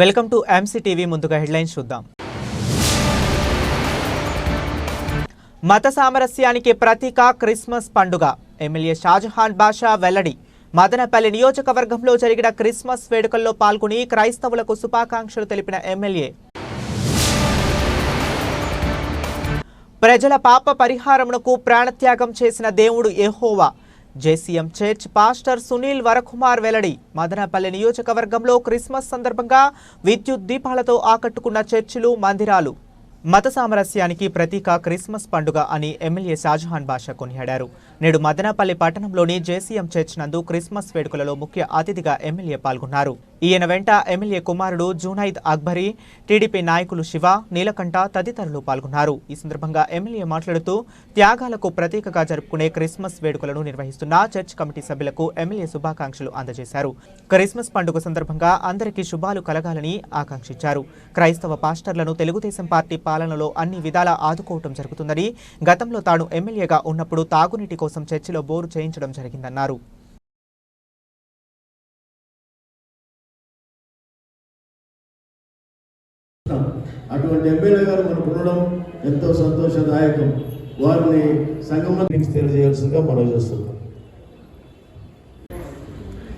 Welcome to MC TV ముందుగా headlines చూద్దాం. మత సామరస్యానికి ప్రతీక క్రిస్మస్ పండుగ. ఎమ్మెల్యే షాజహాన్ బాషా వెల్లడి. మదనపల్లి నియోజకవర్గంలో జరిగిన క్రిస్మస్ వేడుకల్లో పాల్గొని క్రైస్తవులకు శుభాకాంక్షలు తెలిపిన ఎమ్మెల్యే. ప్రజల పాప పరిహారమునకు ప్రాణత్యాగం చేసిన దేవుడు Jehovah JCM church pastor Sunil Varakumar వెల్లడి. మదనపల్లి నియోజకవర్గంలో క్రిస్మస్ సందర్భంగా విద్యుత్ దీపాలతో ఆకట్టుకున్న చర్చిలు మందిరాలు. మత సామరస్యానికి ప్రతీక క్రిస్మస్ పండుగ అని ఎమ్మెల్యే షాజహాన్ బాషా కొనియాడారు. నేడు మదనపల్లి పట్టణంలోని జేసీఎం చర్చ్ నందు క్రిస్మస్ వేడుకలలో ముఖ్య అతిథిగా ఎమ్మెల్యే పాల్గొన్నారు. ఈయన వెంట ఎమ్మెల్యే కుమారుడు జూనైద్ అక్బరీ టీడీపీ నాయకులు శివ నీలకంఠ తదితరులు పాల్గొన్నారు. ఈ సందర్భంగా ఎమ్మెల్యే మాట్లాడుతూ త్యాగాలకు ప్రతీకగా జరుపుకునే క్రిస్మస్ వేడుకలను నిర్వహిస్తున్న చర్చ్ కమిటీ సభ్యులకు ఎమ్మెల్యే శుభాకాంక్షలు అందజేశారు. క్రిస్మస్ పండుగ సందర్భంగా అందరికీ శుభాలు కలగాలని ఆకాంక్షించారు. క్రైస్తవ పాస్టర్లను తెలుగుదేశం పార్టీ పాలనలో అన్ని విధాలా ఆదుకోవటం జరుగుతుందని గతంలో తాను ఎమ్మెల్యేగా ఉన్నప్పుడు తాగునీటి కోసం చర్చిలో బోరు చేయించడం జరిగిందన్నారు. అటువంటి ఎమ్మెల్యే గారు మనకు ఉండడం ఎంతో సంతోషదాయకం. వారిని సంగమానికి తెలియజేయాల్సిందిగా మనం చేస్తున్నాం.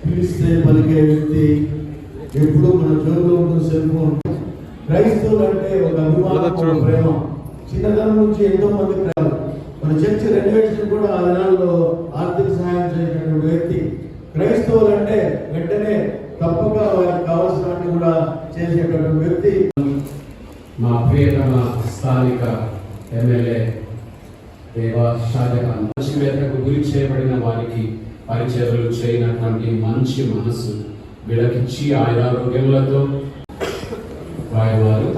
పిలిస్తే పలికే వ్యక్తి ఎప్పుడు మన జోబులో ఉంటుంది సెల్ ఫోన్. క్రైస్తవులు అంటే ఒక అభిమానం ప్రేమ. చిన్నతనం నుంచి ఎంతో మంది ప్రేమ. మన చర్చి రెనోవేషన్ కూడా ఆ దినాల్లో ఆర్థిక సహాయం చేసినటువంటి వ్యక్తి. క్రైస్తవులు అంటే వెంటనే తప్పక వారికి కావాల్సినట్టు కూడా చేసేటటువంటి వ్యక్తి. మా ప్రియతమ స్థానిక ఎమ్మెల్యే దేవా షాజహాన్. మంచివేతకు గురి చేయబడిన వారికి పరిచయలు చేయనటువంటి మంచి మనస్సు విడకిచ్చి ఆయురారోగ్యములతో వారి వారు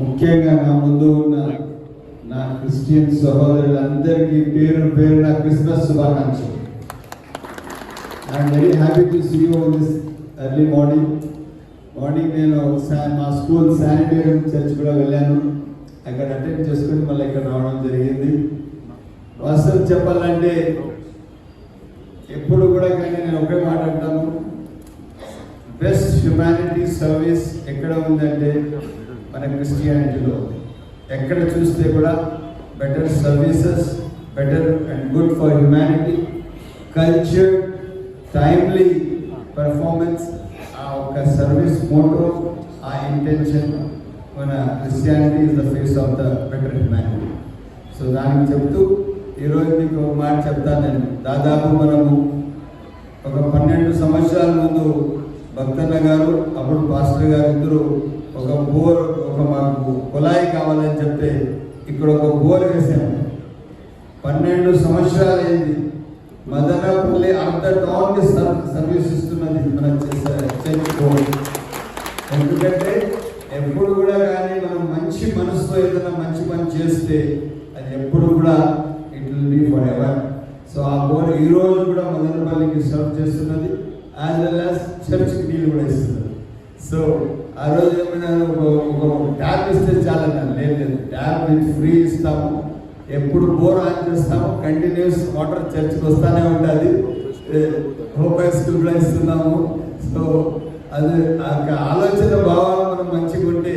ముఖ్యంగా నా ముందు ఉన్న నా క్రిస్టియన్ సహోదరులందరికీ పేరు పేరు నా క్రిస్మస్ శుభాకాంక్షలు. I'm very happy to see you this early morning morning నేను మా స్కూల్ శానిటేరియం చర్చ్ కూడా వెళ్ళాను. అక్కడ అటెండ్ చేసుకుని మళ్ళీ ఇక్కడ రావడం జరిగింది. వాస్తవం చెప్పాలంటే ఎప్పుడు కూడా కానీ నేను ఒకే మాట అంటాను. బెస్ట్ హ్యుమానిటీ సర్వీస్ ఎక్కడ ఉందంటే మన క్రిస్టియానిటీలో ఎక్కడ చూస్తే కూడా better services better and good for humanity culture timely performance ఆ ఒక సర్వీస్ మోటో ఆ ఇంటెన్షన్ మన Christianity is the face of the better humanity so దానికి చెప్తూ ఈరోజు మీకు ఒక మాట చెప్తాను నేను దాదాపు మనము ఒక పన్నెండు సంవత్సరాల ముందు భక్తన్న గారు అప్పుడు పాస్టర్ గారు ఇద్దరు ఒక బోర్ ఒక మాకు కుళాయి కావాలని చెప్తే ఇక్కడ ఒక బోర్ వేసాము పన్నెండు సంవత్సరాలు అయింది మదనపల్లి అర్ధ టౌన్కి సర్వీస్ ఇస్తున్నది మనం చర్చ్ ఎందుకంటే ఎప్పుడు కూడా కానీ మనం మంచి మనసుతో ఏదైనా మంచి పని చేస్తే అది ఎప్పుడు కూడా it will be for ever so ఆ బోర్ ఈ రోజు కూడా మదనపల్లికి సర్వ్ చేస్తున్నది యాజ్ వెల్ యాజ్ చర్చ్కి నీళ్ళు కూడా ఇస్తున్నది. సో ఆ రోజు ఏమైనా ఒక ట్యాబ్ ట్యాప్ ఇస్తే చాలన్నారు లేదు లేదు. ట్యాబ్ ఫ్రీ ఇస్తాము. ఎప్పుడు బోర్ ఆన్ చేస్తాము కంటిన్యూస్ వాటర్ చర్చ్కి వస్తానే ఉంటుంది. హోప్ హై స్కూల్ కూడా ఇస్తున్నాము సో అది ఆలోచన భావాలు మనం మంచిగా ఉంటే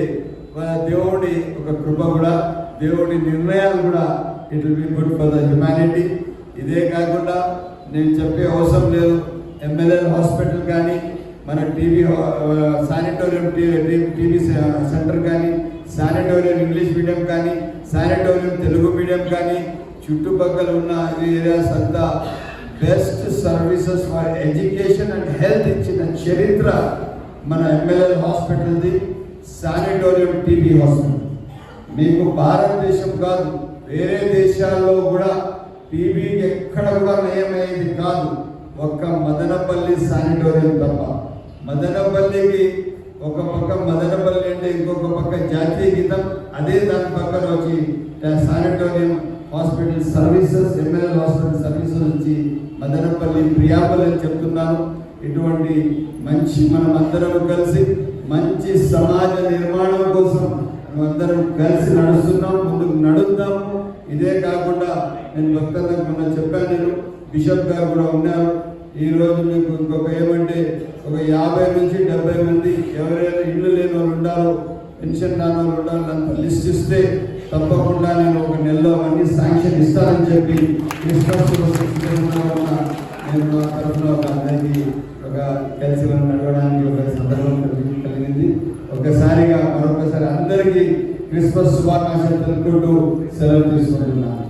మన దేవుడి ఒక కృప కూడా దేవుడి నిర్ణయాలు కూడా it will be good for the humanity ఇదే కాకుండా నేను చెప్పే అవసరం లేదు. ఎమ్మెల్యే హాస్పిటల్ కానీ మన టీవీ శానిటోరియం టీవీ సెంటర్ కానీ శానిటోరియం ఇంగ్లీష్ మీడియం కానీ శానిటోరియం తెలుగు మీడియం కానీ చుట్టుపక్కల ఉన్న ఏరియాస్ అంతా best services for education and health ఇచ్చిన చరిత్ర మన ఎమ్మెల్యే హాస్పిటల్ది శానిటోరియం టీబీ హాస్పిటల్. మీకు భారతదేశం కాదు వేరే దేశాల్లో కూడా టీబీకి ఎక్కడ కూడా నయమయ్యేది కాదు ఒక్క మదనపల్లి శానిటోరియం తప్ప. మదనపల్లికి ఒక పక్క మదనపల్లి అంటే ఇంకొక పక్క జాతీయ గీతం అదే దాని పక్కన వచ్చి sanatorium hospital services MLL hospital services వచ్చి మదనపల్లి ప్రియాపల్లి అని చెప్తున్నాను. ఇటువంటి మంచి మనం అందరం కలిసి మంచి సమాజ నిర్మాణం కోసం అందరం కలిసి నడుస్తున్నాం ముందుకు నడుద్దాము. ఇదే కాకుండా నేను భక్తంగా మొన్న చెప్పాను నేను బిషప్ గారు కూడా ఉన్నారు. ఈ రోజు మీకు ఇంకొక ఏమంటే ఒక యాభై నుంచి డెబ్బై మంది ఎవరైనా ఇల్లు లేని వాళ్ళు ఉండాలో పెన్షన్ రాని వాళ్ళు ఉండాలో అంత లిస్ట్ ఇస్తే తప్పకుండా నేను ఒక నెలలో అవన్నీ శాంక్షన్ ఇస్తానని చెప్పి క్రిస్మస్ నేను మా తరఫున ఒక అందరికీ ఒక కలిసి మనం నడవడానికి ఒక సందర్భం కలిగింది. ఒకసారిగా మరొకసారి అందరికీ క్రిస్మస్ శుభాకాంక్షలు తెలుపుకుంటూ సెలవు తీసుకుంటున్నాను.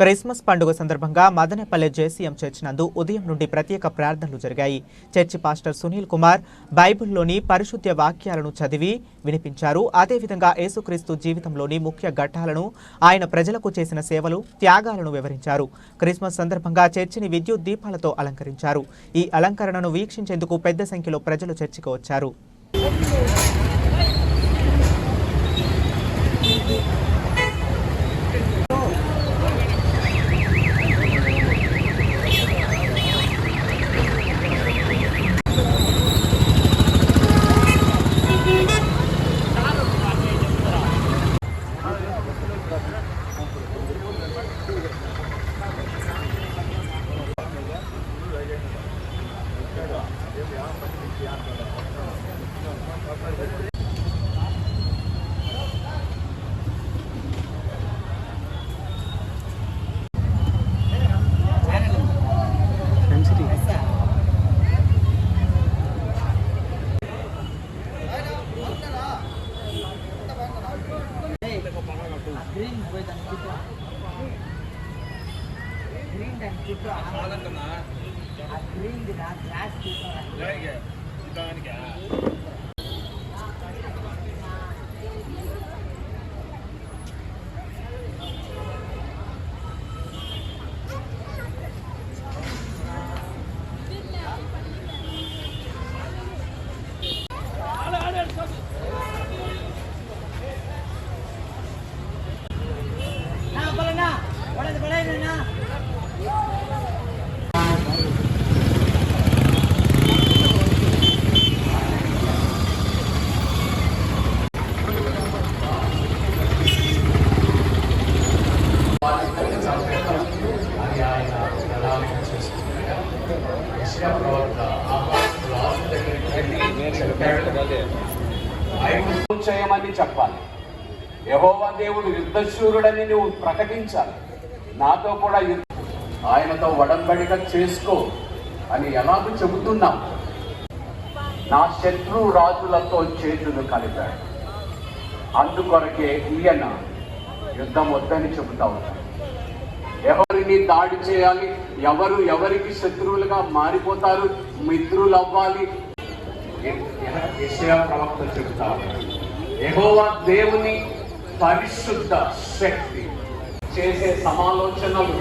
క్రిస్మస్ పండుగ సందర్భంగా మదనపల్లె జేసీఎం చర్చ్ నందు ఉదయం నుండి ప్రత్యేక ప్రార్థనలు జరిగాయి. చర్చి పాస్టర్ సునీల్ కుమార్ బైబిల్లోని పరిశుద్ధ వాక్యాలను చదివి వినిపించారు. అదేవిధంగా యేసుక్రీస్తు జీవితంలోని ముఖ్య ఘట్టాలను ఆయన ప్రజలకు చేసిన సేవలు త్యాగాలను వివరించారు. క్రిస్మస్ సందర్భంగా చర్చిని విద్యుత్ దీపాలతో అలంకరించారు. ఈ అలంకరణను వీక్షించేందుకు పెద్ద సంఖ్యలో ప్రజలు చర్చికి వచ్చారు. Thank you. యుద్ధం చెప్పాలి. యహోవా దేవుడు యుద్ధశూరుడని నువ్వు ప్రకటించాలి. నాతో కూడా ఆయనతో వడంబడిక చేసుకో అని ఎలాగో చెబుతున్నాం. నా శత్రు రాజులతో చేతులు కలిపాడు అందుకొరకే ఈయన యుద్ధం వద్దని చెబుతా ఉన్నాడు. ఎవరిని దాడి చేయాలి? ఎవరు ఎవరికి శత్రువులుగా మారిపోతారు? మిత్రులు అవ్వాలి యెషయా ప్రవక్త చెబుతా ఉన్నాడు. ఎహోవా దేవుని పరిశుద్ధ శక్తి చేసే సమాలోచనలు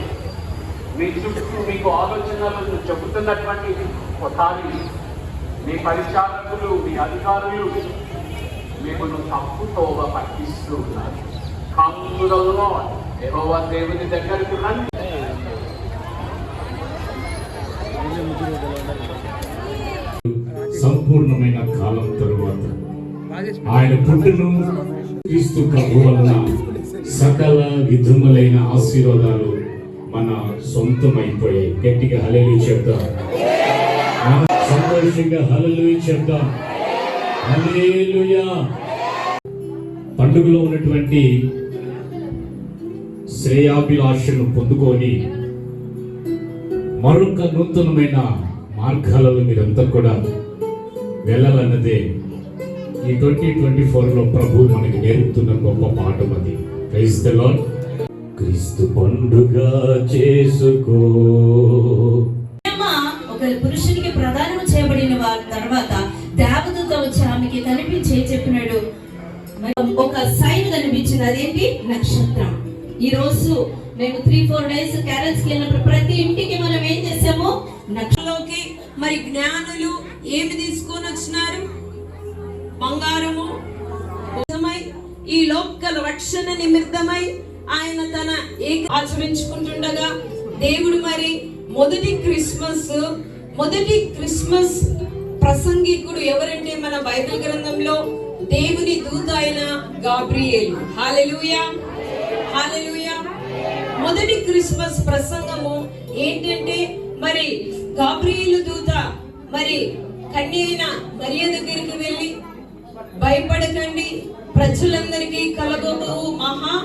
మీ చుట్టూ మీకు ఆలోచనలను చెబుతున్నటువంటి ఒకసారి మీ పరిచారకులు మీ అధికారులు మిమ్మల్ని తప్పుతోవ పట్టిస్తూ ఉన్నారు. కందులలో ఎహోవా దేవుని దగ్గరకు రండి. సంపూర్ణమైన కాలం తరువాత ఆయన పుట్టును క్రీస్తు ప్రభు వలన సకల విధములైన ఆశీర్వాదాలు మన సొంతమైపోయాయి. గట్టిగా హలలు చెప్దాం. సంతోషంగా హలలు చెప్దాం. హల్లెలూయా. పండుగలో ఉన్నటువంటి శ్రేయాభిలాషను పొందుకొని మరొక నూతనమైన మార్గాలలో మీరంతా కూడా వెళ్ళాలన్నదే ఈ ట్వంటీ ట్వంటీ ఫోర్లో ప్రభు మనకి నేర్పుతున్న గొప్ప పాఠం అది. లార్డ్ క్రీస్తు పండుగ చేసుకో. ఒక పురుషునికి ప్రదానం చేయబడిన వారి తర్వాత దేవదూత వచ్చి ఆమెకి కనిపించే చెప్పినాడు. మరి ఒక సైన్ కనిపించింది. అదేంటి? నక్షత్రం. ఈ రోజు నేను త్రీ ఫోర్ డేస్ క్యారెట్స్కి వెళ్ళినప్పుడు ప్రతి ఇంటికి మనం ఏం చేసాము? నక్షలోకి మరి జ్ఞానులు ఏమి తీసుకొని వచ్చినారు? బంగారము ఈ లోకల రక్షణ నిమిత్తమై ఆయన తన ఏక ఆచరించుకుంటుండగా దేవుడు మరి మొదటి క్రిస్మస్ మొదటి క్రిస్మస్ ప్రసంగికుడు ఎవరంటే మన బైబిల్ గ్రంథంలో దేవుని దూత అయిన గాబ్రియేలు. హాలెలుయా హాలెలుయా మొదటి క్రిస్మస్ ప్రసంగము ఏంటంటే మరి గాబ్రియేలు దూత మరి కన్య అయిన మరియ దగ్గరికి వెళ్ళి భయపడకండి. ప్రజలందరికీ కలగబో మహా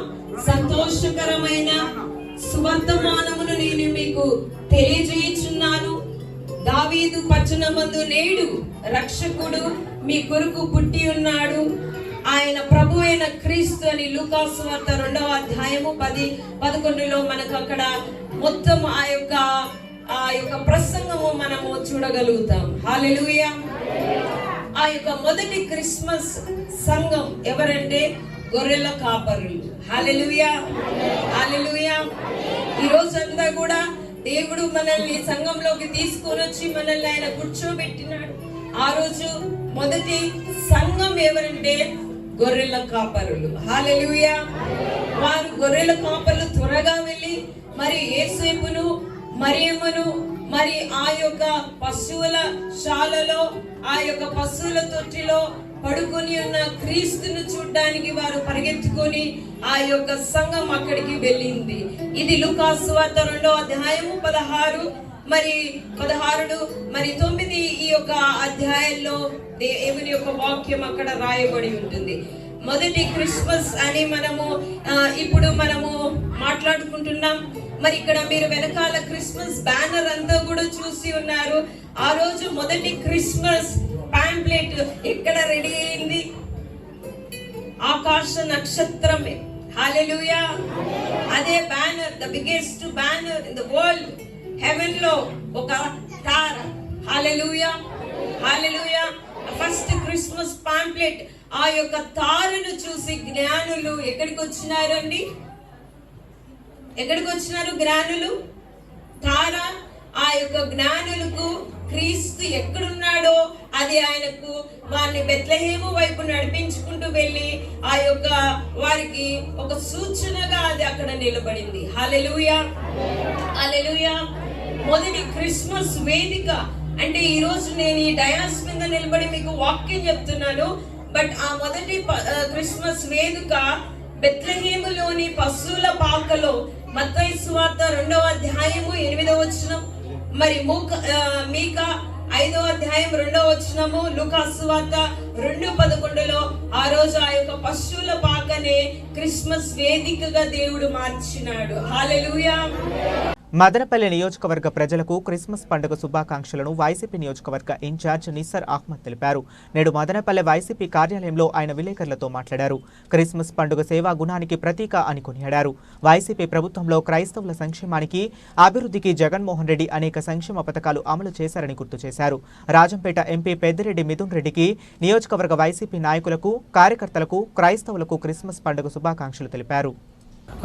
సంతోషకరమైన సువర్తమానమును నేను మీకు తెలియజేయుచున్నాను. దావీదు పట్టణమందు నేడు రక్షకుడు మీ కొరకు పుట్టి ఉన్నాడు. ఆయన ప్రభు అయిన క్రీస్తు అని లూకాసు వార్త రెండవ అధ్యాయము పది పదకొండులో మనకు అక్కడ మొత్తం ఆ యొక్క ఆ యొక్క ప్రసంగము మనము చూడగలుగుతాం. హాలెలుయా ఆ యొక్క మొదటి క్రిస్మస్ సంఘం ఎవరంటే గొర్రెల కాపరులు. Hallelujah hallelujah. ఈ రోజంతా కూడా దేవుడు మనల్ని సంఘంలోకి తీసుకొని వచ్చి మనల్ని ఆయన కూర్చోబెట్టినాడు. ఆ రోజు మొదటి సంఘం ఎవరంటే గొర్రెల కాపరులు. హాలెలుయా వారు గొర్రెల కాపరులు త్వరగా వెళ్ళి మరి ఏసేపును మరియమ్మను మరి ఆ యొక్క పశువుల శాలలో ఆ యొక్క పశువుల తొట్టిలో పడుకొని ఉన్న క్రీస్తును చూడ్డానికి వారు పరిగెత్తుకొని ఆ యొక్క సంఘం అక్కడికి వెళ్ళింది. ఇది లుకాసు వార్త రెండో అధ్యాయము పదహారు. మరి పదహారుడు మరి తొమ్మిది ఈ యొక్క అధ్యాయంలో దేవుని యొక్క వాక్యం అక్కడ రాయబడి ఉంటుంది. మొదటి క్రిస్మస్ అని మనము ఇప్పుడు మనము మాట్లాడుకుంటున్నాం. మరి ఇక్కడ మీరు వెనకాల క్రిస్మస్ బ్యానర్ అంతా కూడా చూసి ఉన్నారు. ఆ రోజు మొదటి క్రిస్మస్ పాంప్లెట్ ఎక్కడ రెడీ అయింది? ఆకాశ నక్షత్రమే. హాలెలూయా అదే banner the biggest banner in the world. హెవెన్లో ఒక తార. Hallelujah hallelujah first Christmas pamphlet. ఆ యొక్క తారను చూసి జ్ఞానులు ఎక్కడికి వచ్చినారండి ఎక్కడికి వచ్చినారు జ్ఞానులు? తార ఆ యొక్క జ్ఞానులకు క్రీస్తు ఎక్కడున్నాడో అది ఆయనకు వారిని బెత్లహేము వైపు నడిపించుకుంటూ వెళ్ళి ఆ యొక్క వారికి ఒక సూచనగా అది అక్కడ నిలబడింది. Hallelujah hallelujah! మొదటి క్రిస్మస్ వేదిక. అంటే ఈరోజు నేను ఈ డయాస్ మీద నిలబడి మీకు వాక్యం చెప్తున్నాను. బట్ ఆ మొదటి ప- క్రిస్మస్ వేదిక బెత్లహేములోని పశువుల పాకలో మత్తయి సువార్త రెండవ అధ్యాయము ఎనిమిదవ వచనం మరి మూక మీక ఐదవ అధ్యాయం రెండవ వచనము లూకాసు వార్త రెండు పదకొండులో ఆ రోజు ఆ యొక్క పశువుల పాకనే క్రిస్మస్ వేదికగా దేవుడు మార్చినాడు. హాలెలుయా మదనపల్లి నియోజకవర్గ ప్రజలకు క్రిస్మస్ పండుగ శుభాకాంక్షలను వైసీపీ నియోజకవర్గ ఇన్ఛార్జ్ నిస్సర్ అహ్మద్ తెలిపారు. నేడు మదనపల్లె వైసీపీ కార్యాలయంలో ఆయన విలేకరులతో మాట్లాడారు. క్రిస్మస్ పండుగ సేవా గుణానికి ప్రతీక అని కొనియాడారు. వైసీపీ ప్రభుత్వంలో క్రైస్తవుల సంక్షేమానికి అభివృద్ధికి జగన్మోహన్ రెడ్డి అనేక సంక్షేమ పథకాలు అమలు చేశారని గుర్తు చేశారు. రాజంపేట ఎంపీ పెద్దిరెడ్డి మిథున్ రెడ్డికి నియోజకవర్గ వైసీపీ నాయకులకు కార్యకర్తలకు క్రైస్తవులకు క్రిస్మస్ పండుగ శుభాకాంక్షలు తెలిపారు.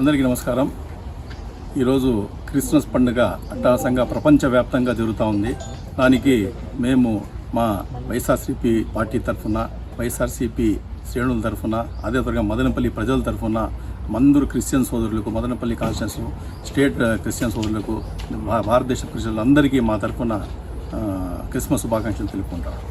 అందరికీ నమస్కారం. ఈరోజు క్రిస్మస్ పండుగ అట్టహాసంగా ప్రపంచవ్యాప్తంగా జరుగుతూ ఉంది. దానికి మేము మా వైఎస్ఆర్సీపీ పార్టీ తరఫున వైఎస్ఆర్సీపీ శ్రేణుల తరఫున అదేవిధంగా మదనపల్లి ప్రజల తరఫున మందరు క్రిస్టియన్ సోదరులకు మదనపల్లి కాన్స్టిట్యూన్స్ స్టేట్ క్రిస్టియన్ సోదరులకు భారతదేశ క్రిస్టియన్లందరికీ మా తరఫున క్రిస్మస్ శుభాకాంక్షలు తెలుపుకుంటారు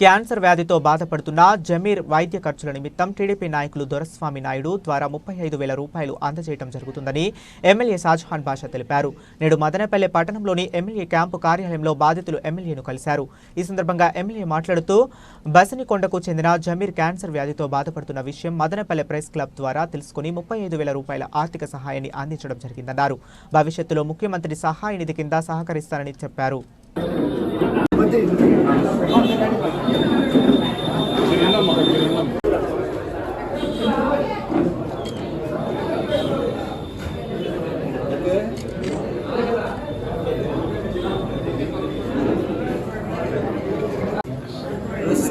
క్యాన్సర్ వ్యాధితో బాధపడుతున్న జమీర్ వైద్య ఖర్చుల నిమిత్తం టీడీపీ నాయకులు దొరస్వామి నాయుడు ద్వారా ముప్పై ఐదు వేల రూపాయలు అందజేయడం జరుగుతుందని ఎమ్మెల్యే షాజహాన్ బాషా తెలిపారు. నేడు మదనపల్లె పట్టణంలోని ఎమ్మెల్యే క్యాంపు కార్యాలయంలో బాధితులు ఎమ్మెల్యేను కలిశారు. ఈ సందర్భంగా ఎమ్మెల్యే మాట్లాడుతూ బసనికొండకు చెందిన జమీర్ క్యాన్సర్ వ్యాధితో బాధపడుతున్న విషయం మదనపల్లె ప్రెస్ క్లబ్ ద్వారా తెలుసుకుని ముప్పై ఐదు వేల రూపాయల ఆర్థిక సహాయాన్ని అందించడం జరిగిందన్నారు. భవిష్యత్తులో ముఖ్యమంత్రి సహాయ నిధి కింద సహకరిస్తారని చెప్పారు.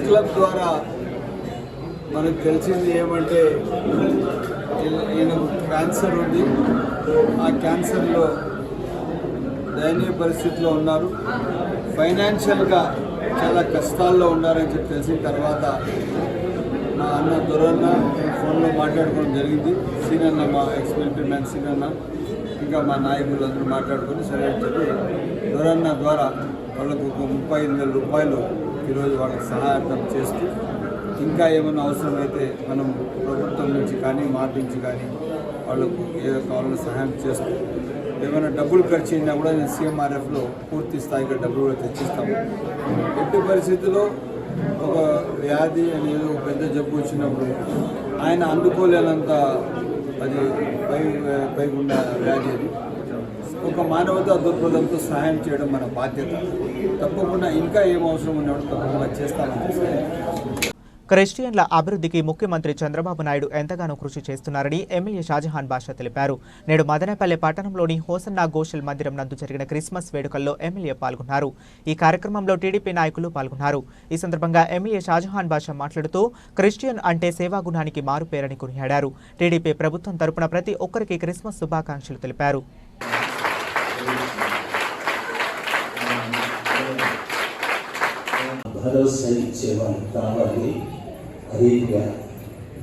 క్లబ్ ద్వారా మనకు తెలిసింది ఏమంటే ఈయనకు క్యాన్సర్ ఉంది. ఆ క్యాన్సర్లో దయనీయ పరిస్థితిలో ఉన్నారు. ఫైనాన్షియల్గా చాలా కష్టాల్లో ఉన్నారని చెప్పి తెలిసిన తర్వాత నా అన్న దొరన్న ఫోన్లో మాట్లాడుకోవడం జరిగింది. సీనన్న మా ఎక్స్ మ్యాన్ సీనన్న. ఇంకా మా నాయకులు అందరూ మాట్లాడుకొని సరే అని చెప్పి దొరన్న ద్వారా వాళ్ళకు ఒక ముప్పై ఐదు వేల రూపాయలు ఈరోజు వాళ్ళకి సహాయార్థం చేస్తూ ఇంకా ఏమైనా అవసరమైతే మనం ప్రభుత్వం నుంచి కానీ మా నుంచి కానీ వాళ్ళకు ఏదో కావాలని సహాయం చేస్తూ ఏమైనా డబ్బులు ఖర్చు అయినా కూడా నేను సీఎంఆర్ఎఫ్లో పూర్తి స్థాయిగా డబ్బులు కూడా తెచ్చిస్తాము. ఎట్టి పరిస్థితుల్లో ఒక వ్యాధి అనేది ఒక పెద్ద జబ్బు వచ్చినప్పుడు ఆయన అందుకోలేనంత అది పై పైగుండా వ్యాధి అది. ఒక మానవతా దృక్పథంతో సహాయం చేయడం మన బాధ్యత. తప్పకుండా ఇంకా ఏం అవసరం ఉన్నప్పుడు తప్పకుండా చేస్తామని క్రిస్టియన్ల అభివృద్ధికి ముఖ్యమంత్రి చంద్రబాబు నాయుడు ఎంతగానో కృషి చేస్తున్నారని ఎమ్మెల్యే షాజహాన్ బాషా తెలిపారు. నేడు మదనపల్లె పట్టణంలోని హోసన్నా గోషల్ మందిరం నందు జరిగిన క్రిస్మస్ వేడుకల్లో ఎమ్మెల్యే పాల్గొన్నారు. ఈ కార్యక్రమంలో టీడీపీ నాయకులు పాల్గొన్నారు. ఈ సందర్భంగా ఎమ్మెల్యే షాజహాన్ బాషా మాట్లాడుతూ క్రిస్టియన్ అంటే సేవాగుణానికి మారుపేరని కొనియాడారు. టీడీపీ ప్రభుత్వం తరపున ప్రతి ఒక్కరికి క్రిస్మస్ శుభాకాంక్షలు తెలిపారు. భరోసా ఇచ్చేవాళ్ళు కావాలి అదేవిధంగా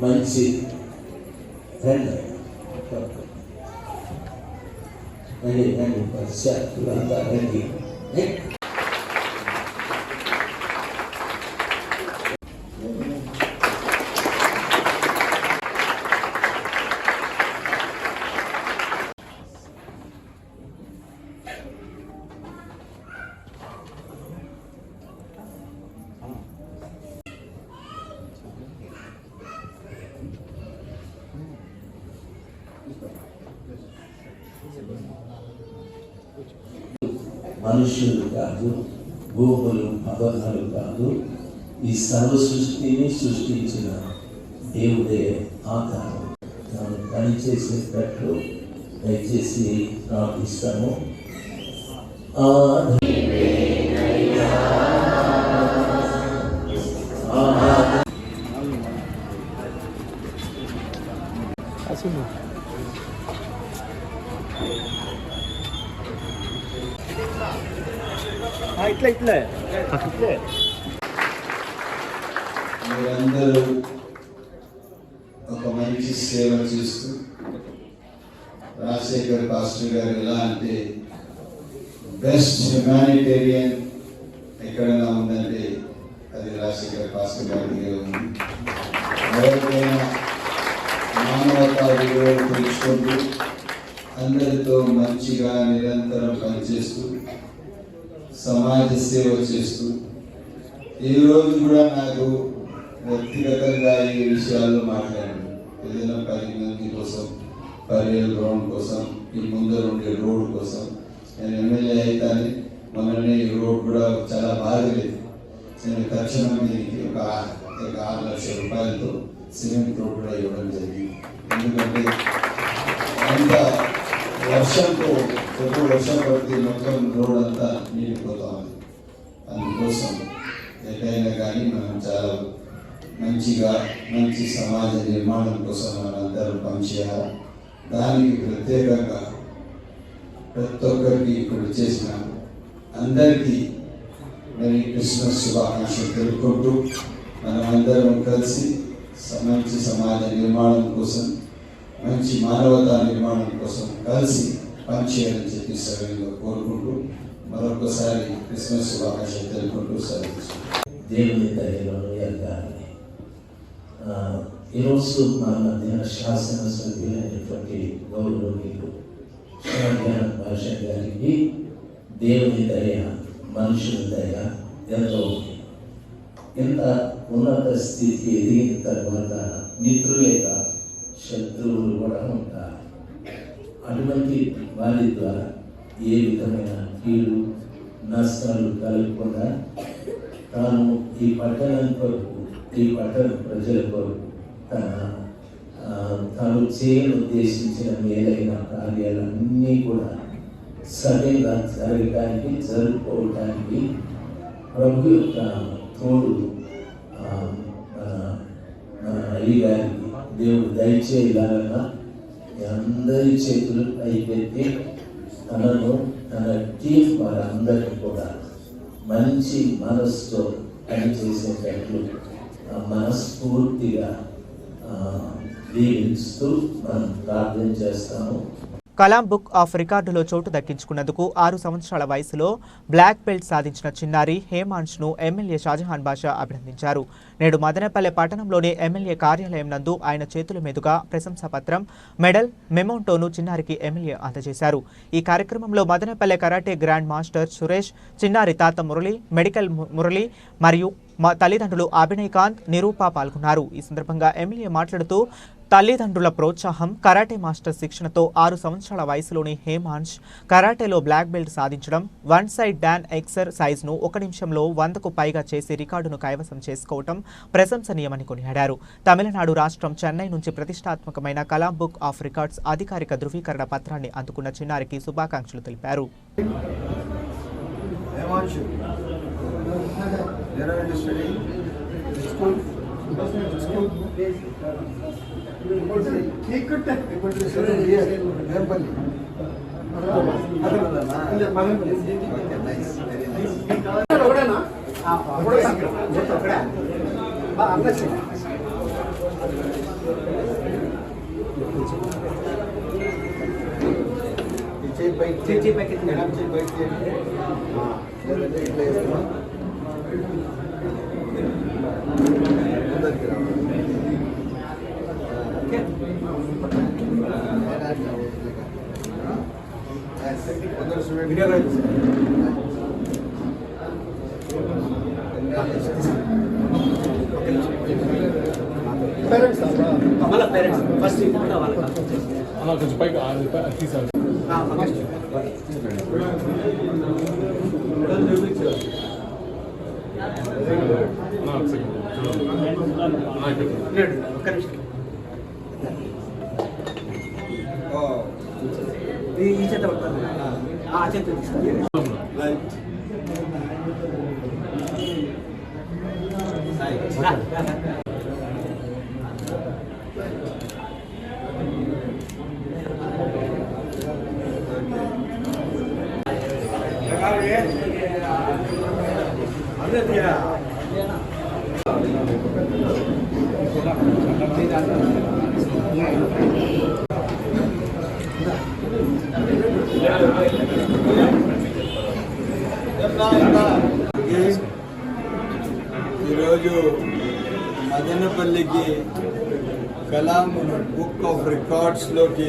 మంచి రండి రండి రండి పశ్చాత్తులంతా రండి మనుషులు కాదు భూములు పదార్థాలు కాదు ఈ సర్వ సృష్టిని సృష్టించిన దేవుడే ఆధారం తాను పనిచేసేటట్లు దయచేసి ప్రార్థిస్తాము. ఆ మీరందరూ ఒక మంచి సేవ చేస్తూ రాజశేఖర్ పాస్టర్ గారు ఎలా అంటే బెస్ట్ హ్యుమానిటేరియన్ ఎక్కడైనా ఉందంటే అది రాజశేఖర్ పాస్టర్ గారి దగ్గర ఉంది. ఎవరికైనా మానవతా విలువలు తెలుసుకుంటూ అందరితో మంచిగా నిరంతరం పనిచేస్తూ సమాజ సేవ చేస్తూ ఈరోజు కూడా నాకు వ్యక్తిగతంగా ఈ విషయాల్లో మాట్లాడాను. ఏదైనా పది మంది కోసం పర్యల్ గ్రౌండ్ కోసం ఈ ముందర ఉండే రోడ్ కోసం. నేను ఎమ్మెల్యే అయితాను మొన్ననే ఈ రోడ్ కూడా చాలా బాగలేదు నేను తక్షణం దీనికి ఒక ఆరు లక్షల రూపాయలతో సిమెంట్ రోడ్ కూడా ఇవ్వడం జరిగింది. ఎందుకంటే వర్షంతో ఎక్కువ వర్షం పడితే మొత్తం రోడ్ అంతా నిండిపోతా ఉంది. అందుకోసం ఎక్కడైనా కానీ మనం చాలా మంచిగా మంచి సమాజ నిర్మాణం కోసం మనందరం పనిచేయాలి? దానికి ప్రత్యేకంగా ప్రతి ఒక్కరికి ఇప్పుడు చేసిన అందరికీ మరి క్రిస్మస్ శుభాకాంక్షలు తెలుపుకుంటూ మనమందరం కలిసి మంచి సమాజ నిర్మాణం కోసం మంచి మానవతా నిర్మాణం కోసం కలిసి పనిచేయాలని చెప్పి సభ్యులుగా కోరుకుంటూ మరొకసారి క్రిస్మస్ శుభాకాంక్షలు తెలుపుకుంటూ సెలవు దేవుని దయలో ఎదగాలి ఈరోజు మన మధ్య శాసన సభ్యులైనటువంటి గౌరవనీయులు షాజహాన్ భాష గారికి దేవుని దయ మనుషుల దయ ఎంతో ఉంది. ఇంత ఉన్నత స్థితికి ఎదిగిన తర్వాత మిత్రులే కాదు శత్రువులు కూడా ఉంటారు. అటువంటి వారి ద్వారా ఏ విధమైన కీడు నష్టాలు కలగకుండా తాను ఈ పట్టణం కొరకు ఈ పట్టణ ప్రజల కొరకు తన తాను చేయను ఉద్దేశించిన మేలైన కార్యాలన్నీ కూడా సవ్యంగా జరగడానికి జరుపుకోవటానికి ప్రభు యొక్క తోడు మన అయ్యగారికి దేవుడు దయచేయాలన్నా అందరి చేతులు అయిపోయి తనను తన టీం వారందరికీ కూడా మంచి మనస్సుతో పనిచేసేటట్లు మనస్ఫూర్తిగా దీవిస్తూ మనం ప్రార్థన చేస్తాము. కలాం బుక్ ఆఫ్ రికార్డులో చోటు దక్కించుకున్నందుకు ఆరు సంవత్సరాల వయసులో బ్లాక్ బెల్ట్ సాధించిన చిన్నారి హేమాంష్ను ఎమ్మెల్యే షాజహాన్ బాషా అభినందించారు. నేడు మదనపల్లె పట్టణంలోని ఎమ్మెల్యే కార్యాలయం నందు ఆయన చేతుల మీదుగా ప్రశంసా పత్రం మెడల్ మెమోంటోను చిన్నారికి ఎమ్మెల్యే అందజేశారు. ఈ కార్యక్రమంలో Madanapalle karate grand master Suresh చిన్నారి తాత మురళి మెడికల్ ము- మురళి మరియు మా తల్లిదండ్రులు అభినయకాంత్ నిరూప పాల్గొన్నారు. ఈ సందర్భంగా ఎమ్మెల్యే మాట్లాడుతూ తల్లిదండ్రుల ప్రోత్సాహం కరాటే మాస్టర్ శిక్షణతో ఆరు సంవత్సరాల వయసులోని హేమాంష్ కరాటేలో బ్లాక్ బెల్ట్ సాధించడం వన్ సైడ్ డాన్ ఎక్సర్ సైజ్ను ఒక నిమిషంలో వందకు పైగా చేసి రికార్డును కైవసం చేసుకోవటం ప్రశంసనీయమని కొనియాడారు తమిళనాడు రాష్ట్రం చెన్నై నుంచి ప్రతిష్టాత్మకమైన కలాం బుక్ ఆఫ్ రికార్డ్స్ అధికారిక ధృవీకరణ పత్రాన్ని అందుకున్న చిన్నారికి శుభాకాంక్షలు తెలిపారు where are you studying? School? School? ఇప్పుడు studying చేయి పైకి చేయి పైకి ఎడమ చేయి పైకి చేయండి. ఇట్లా రావాలి. ఆ, ఎడారి ఇట్లా. ఆ, yes. కొందరు student- ఓ, Right. కలామును బుక్ ఆఫ్ రికార్డ్స్లోకి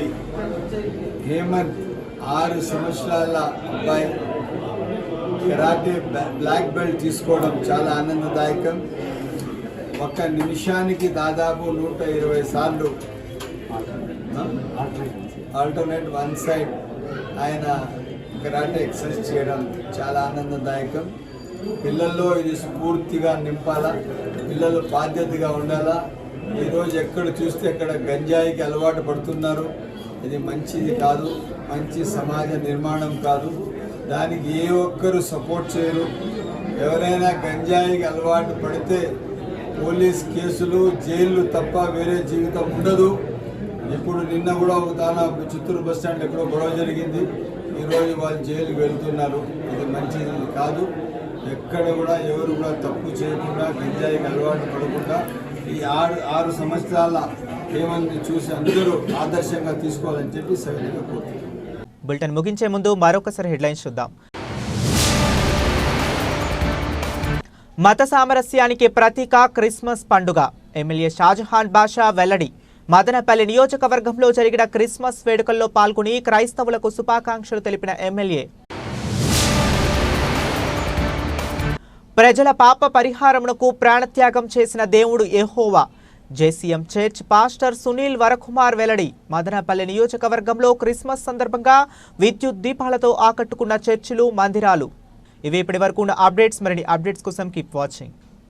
హేమంత్ ఆరు సంవత్సరాల అబ్బాయి కరాటే బ్లాక్ బెల్ట్ తీసుకోవడం చాలా ఆనందదాయకం. ఒక్క నిమిషానికి దాదాపు నూట ఇరవై సార్లు ఆల్టర్నేట్ వన్ సైడ్ ఆయన కరాటే ఎక్సర్సైజ్ చేయడం చాలా ఆనందదాయకం. పిల్లల్లో ఇది స్ఫూర్తిగా నింపాలా పిల్లలు బాధ్యతగా ఉండాలా ఈరోజు ఎక్కడ చూస్తే అక్కడ గంజాయికి అలవాటు పడుతున్నారు. ఇది మంచిది కాదు మంచి సమాజ నిర్మాణం కాదు. దానికి ఏ ఒక్కరు సపోర్ట్ చేయరు. ఎవరైనా గంజాయికి అలవాటు పడితే పోలీస్ కేసులు జైళ్ళు తప్ప వేరే జీవితం ఉండదు. ఇప్పుడు నిన్న కూడా ఒక దానా చిత్తూరు బస్ స్టాండ్ ఎక్కడో గొడవ జరిగింది. ఈరోజు వాళ్ళు జైలుకి వెళ్తున్నారు. ఇది మంచిది కాదు. ఎక్కడ కూడా ఎవరు కూడా తప్పు చేయకుండా గంజాయికి అలవాటు పడకుండా ఈ ఆరు ఆరు సంవత్సరాల ఏమని చూసి అందరూ ఆదర్శంగా తీసుకోవాలని చెప్పి సవినీగా కోరుతున్నాను. బులెటిన్ ముగించే ముందు మరొకసారి హెడ్లైన్స్ చూద్దాం. మత సామరస్యానికి ప్రతీక క్రిస్మస్ పండుగ. ఎమ్మెల్యే షాజహాన్ బాషా వెల్లడి. మదనపల్లి నియోజకవర్గంలో జరిగిన క్రిస్మస్ వేడుకల్లో పాల్గొని క్రైస్తవులకు శుభాకాంక్షలు తెలిపిన ఎమ్మెల్యే ప్రజల పాప పరిహారమునకు ప్రాణత్యాగం చేసిన దేవుడు Jehovah JCM church pastor Sunil Varakumar వెల్లడి మదనపల్లి నియోజకవర్గంలో క్రిస్మస్ సందర్భంగా విద్యుత్ దీపాలతో ఆకట్టుకున్న చర్చిలు మందిరాలు. ఇవి ఇప్పటి వరకు ఉన్న అప్డేట్స్. మరిన్ని అప్డేట్స్ కోసం కీప్ వాచింగ్